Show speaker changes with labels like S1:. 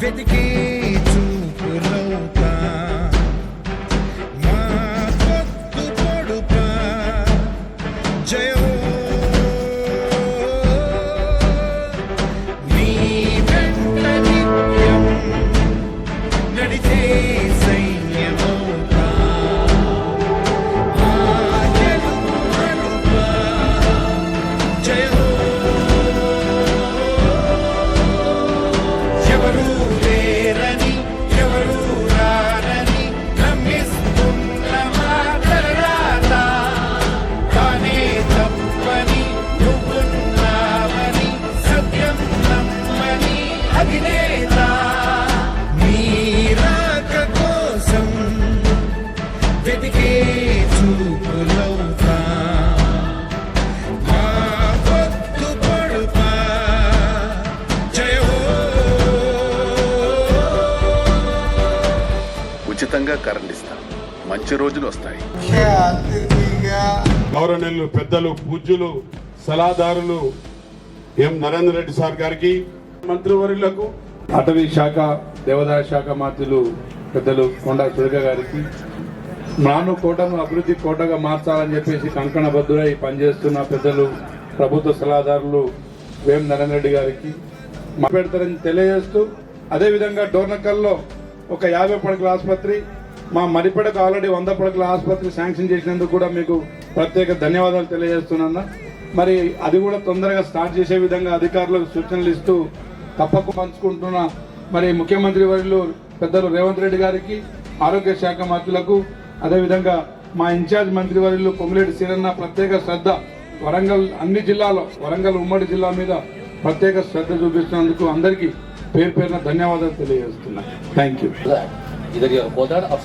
S1: వెతికి చూపులవుతా పొడుపా. చూపులవుతా
S2: ఉచితంగా కరెంట్ ఇస్తాం. మంచి రోజులు వస్తాయి.
S3: గౌరవనీయులు పెద్దలు పూజ్యులు సలహాదారులు ఎం నరేంద్ర రెడ్డి సార్ గారికి మంత్రివర్యులకు అటవీ శాఖ దేవాదాయ శాఖ మంత్రులు పెద్దలు కొండా దుర్గ గారికి నాను కోటను అభివృద్ధి కోటగా మార్చాలని చెప్పేసి కంకణబద్ధులై పనిచేస్తున్న పెద్దలు ప్రభుత్వ సలహాదారులు వేం నరేంద్ర రెడ్డి గారికి మా పెడతారని తెలియజేస్తూ అదేవిధంగా డోర్నకల్లో ఒక యాభై పడకల ఆసుపత్రి మా మరిపడకు ఆల్రెడీ వంద పడకల ఆసుపత్రి శాంక్షన్ చేసినందుకు కూడా మీకు ప్రత్యేక ధన్యవాదాలు తెలియజేస్తున్నా మరి అది కూడా తొందరగా స్టార్ట్ చేసే విధంగా అధికారులకు సూచనలు ఇస్తూ తప్పక పంచుకుంటున్న. మరి ముఖ్యమంత్రి వర్యులు పెద్దలు రేవంత్ రెడ్డి గారికి ఆరోగ్య శాఖ మంత్రులకు అదేవిధంగా మా ఇన్ఛార్జ్ మంత్రి వర్యులు పొంగులేటి శ్రీరన్న ప్రత్యేక శ్రద్ధ వరంగల్ అన్ని జిల్లాలో వరంగల్ ఉమ్మడి జిల్లా మీద ప్రత్యేక శ్రద్ధ చూపిస్తున్నందుకు అందరికీ పేరు పేరున ధన్యవాదాలు తెలియజేస్తున్నా. Thank you
S4: Kodad or